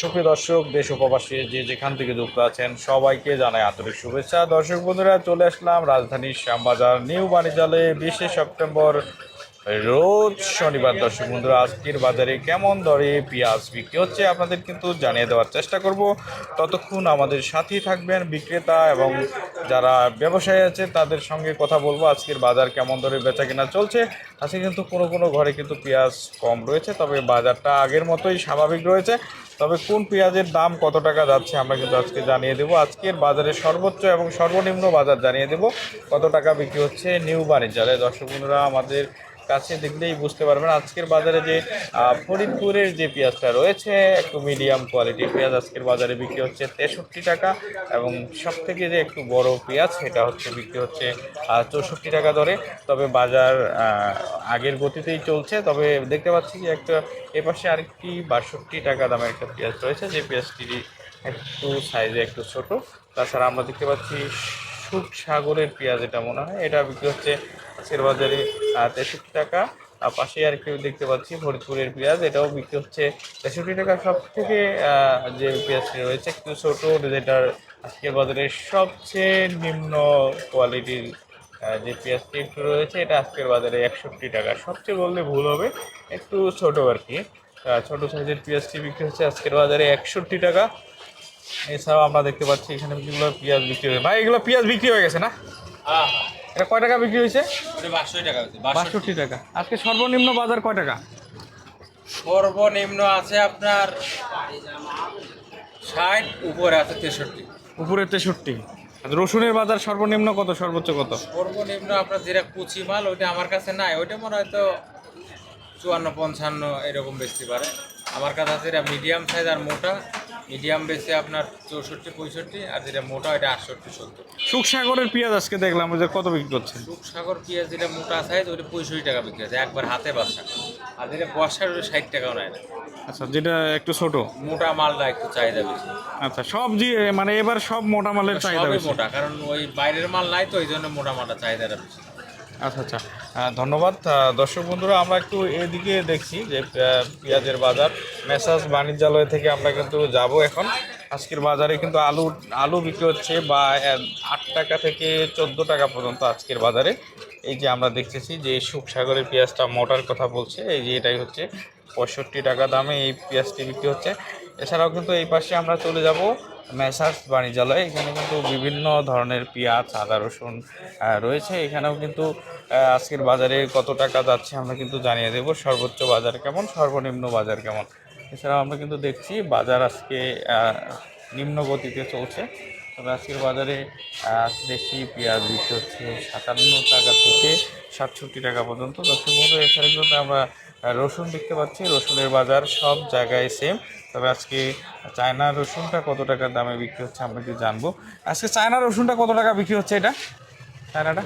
সুপ্রিয় দর্শক, দেশ উপবাসী যে যেখান থেকে যুক্ত আছেন, সবাইকে জানাই আন্তরিক শুভেচ্ছা। দর্শক বন্ধুরা, চলে আসলাম রাজধানীর শ্যামবাজার নিউ বাণিজ্যালয়ে বিশে সেপ্টেম্বর রোজ শনিবার দর্শক বন্ধুরা, আজকের বাজারে কেমন দরে পেঁয়াজ বিক্রি হচ্ছে আপনাদের কিন্তু জানিয়ে দেওয়ার চেষ্টা করব। ততক্ষণ আমাদের সাথেই থাকবেন বিক্রেতা এবং যারা ব্যবসায়ী আছে, তাদের সঙ্গে কথা বলব আজকের বাজার কেমন দরে বেচা কেনা চলছে। আজকে কিন্তু কোনো কোনো ঘরে কিন্তু পেঁয়াজ কম রয়েছে, তবে বাজারটা আগের মতোই স্বাভাবিক রয়েছে। তবে কোন পেঁয়াজের দাম কত টাকা যাচ্ছে আমরা কিন্তু আজকে জানিয়ে দেবো। আজকের বাজারে সর্বোচ্চ এবং সর্বনিম্ন বাজার জানিয়ে দেবো, কত টাকা বিক্রি হচ্ছে নিউ বাণিজ্যালয়ে। দর্শক বন্ধুরা, আমাদের কাছে দেখলেই বুঝতে পারবেন। আজকের বাজারে যে ফরিদপুরের যে পেঁয়াজটা রয়েছে, একটু মিডিয়াম কোয়ালিটির পেঁয়াজ আজকের বাজারে বিক্রি হচ্ছে তেষট্টি টাকা এবং সব থেকে যে একটু বড় পেঁয়াজ সেটা হচ্ছে বিক্রি হচ্ছে চৌষট্টি টাকা দরে। তবে বাজার আগের গতিতেই চলছে। তবে দেখতে পাচ্ছি যে একটা, এপাশে আরেকটি বাষট্টি টাকা দামের একটা পেঁয়াজ রয়েছে। যে পেঁয়াজটি একটু সাইজে একটু ছোট। তাছাড়া আমরা দেখতে পাচ্ছি সুখ সাগরের পেঁয়াজ, এটা মনে হয়। এটা বিক্রি হচ্ছে আজকের বাজারে তেষট্টি টাকা। আর পাশে আর কেউ দেখতে পাচ্ছি ফরিদপুরের পেঁয়াজ। এটাও বিক্রি হচ্ছে তেষট্টি টাকা। সব থেকে যে পেঁয়াজটি রয়েছে, একটু ছোট, যেটার আজকের বাজারে সবচেয়ে নিম্ন কোয়ালিটির যে পেঁয়াজটি একটু রয়েছে, এটা আজকের বাজারে একষট্টি টাকা। সবচেয়ে বললে ভুল হবে, একটু ছোট আর কি। ছোট সাইজের পেঁয়াজটি বিক্রি হচ্ছে আজকের বাজারে একষট্টি টাকা। এছাড়াও আমরা দেখতে পাচ্ছি এখানে যেগুলো পেঁয়াজ বিক্রি হয়ে ভাই, এগুলো পেঁয়াজ বিক্রি হয়ে গেছে না? হ্যাঁ। এটা কয় টাকা বিক্রি হয়েছে? ওটা বাষট্টি টাকা বাষট্টি। টাকা। আজকে সর্বনিম্ন বাজার কয় টাকা? সর্বনিম্ন আছে আপনার ষাট উপরে আছে তেষট্টি। উপরে তেষট্টি। রসুনের বাজার সর্বনিম্ন কত সর্বোচ্চ কত? সর্বনিম্ন আপনার যেটা কুচি মাল ওইটা আমার কাছে নাই। ওইটা মনে হয় তো চুয়ান্ন পঞ্চান্ন এরকম বেচতে পারে। আমার কাছে আছে এটা মিডিয়াম সাইজ আর মোটা। মিডিয়াম বেচে আপনার চৌষট্টি পঁয়ষট্টি আর যেটা মোটা ওইটা আটষট্টি সত্তর। সুখসাগরের পেঁয়াজ আজকে দেখলাম ওই যে কত বিক্রি করছেন? রূপসাগর পেঁয়াজ যেটা মোটা সাইজ ওইটা পঁয়ষট্টি টাকা বিক্রি আছে একবার হাতে বাসা। আর যেটা বর্ষার ওটা ষাট টাকাও নেয় না। আচ্ছা যেটা একটু ছোট? মোটা মালটা একটু চাহিদা বেশি। আচ্ছা সব যে মানে এবার সব মোটা মালের চাহিদা মোটা কারণ ওই বাইরের মাল নাই তো এই জন্য মোটা মালটা চাহিদাটা বেশি। আচ্ছা আচ্ছা। ধন্যবাদ। দর্শক বন্ধুরা, আমরা একটু এদিকে দেখছি যে পেঁয়াজের বাজার। মেসাজ বাণিজ্যালয় থেকে আমরা কিন্তু যাব এখন। আজকের বাজারে কিন্তু আলু আলু বিক্রি হচ্ছে বা আট টাকা থেকে চোদ্দ টাকা পর্যন্ত আজকের বাজারে। এই যে আমরা দেখতেছি যে, সুখসাগরের পেঁয়াজটা মোটার কথা বলছে। এই যে এটাই হচ্ছে পঁয়ষট্টি টাকা দামে এই পেঁয়াজটি বিক্রি হচ্ছে। এছাড়াও কিন্তু এই পাশে আমরা চলে যাব মেসার্স বাণিজ্যালয়। এখানে কিন্তু বিভিন্ন ধরনের পেঁয়াজ, আদা, রসুন রয়েছে। এখানেও কিন্তু আজকের বাজারে কত টাকা যাচ্ছে আমরা কিন্তু জানিয়ে দেব। সর্বোচ্চ বাজার কেমন, সর্বনিম্ন বাজার কেমন? এছাড়াও আমরা কিন্তু দেখছি বাজার আজকে নিম্ন গতিতে চলছে। তবে আজকের বাজারে দেশি পেঁয়াজ বিক্রি হচ্ছে সাতান্ন টাকা থেকে সাতষট্টি টাকা পর্যন্ত। দর্শক বন্ধু এছাড়া কিন্তু আমরা রসুন দেখতে পাচ্ছি। রসুনের বাজার সব জায়গায় সেম তবে আজকে চায়না রসুনটা কত টাকার দামে বিক্রি হচ্ছে আমরা কি জানব। আজকে চায়না রসুনটা কত টাকা বিক্রি হচ্ছে এটা? চায়নাটা?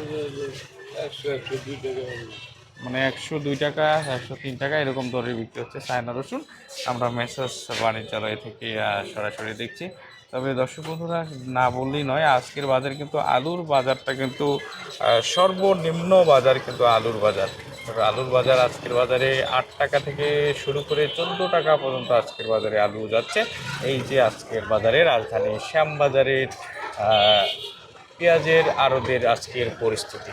মানে একশো দুই টাকা, একশো তিন টাকা এরকম দরে বিক্রি হচ্ছে চায়না রসুন। আমরা মেসাজ বাণিজ্যালয় থেকে সরাসরি দেখছি। তবে দর্শক বন্ধুরা, না বললেই নয়, আজকের বাজার কিন্তু আলুর বাজারটা কিন্তু সর্বনিম্ন বাজার কিন্তু আলুর বাজার। আলুর বাজার আজকের বাজারে আট টাকা থেকে শুরু করে চোদ্দ টাকা পর্যন্ত আজকের বাজারে আলু যাচ্ছে। এই যে আজকের বাজারে রাজধানী শ্যামবাজারের পেঁয়াজের আড়তের আজকের পরিস্থিতি।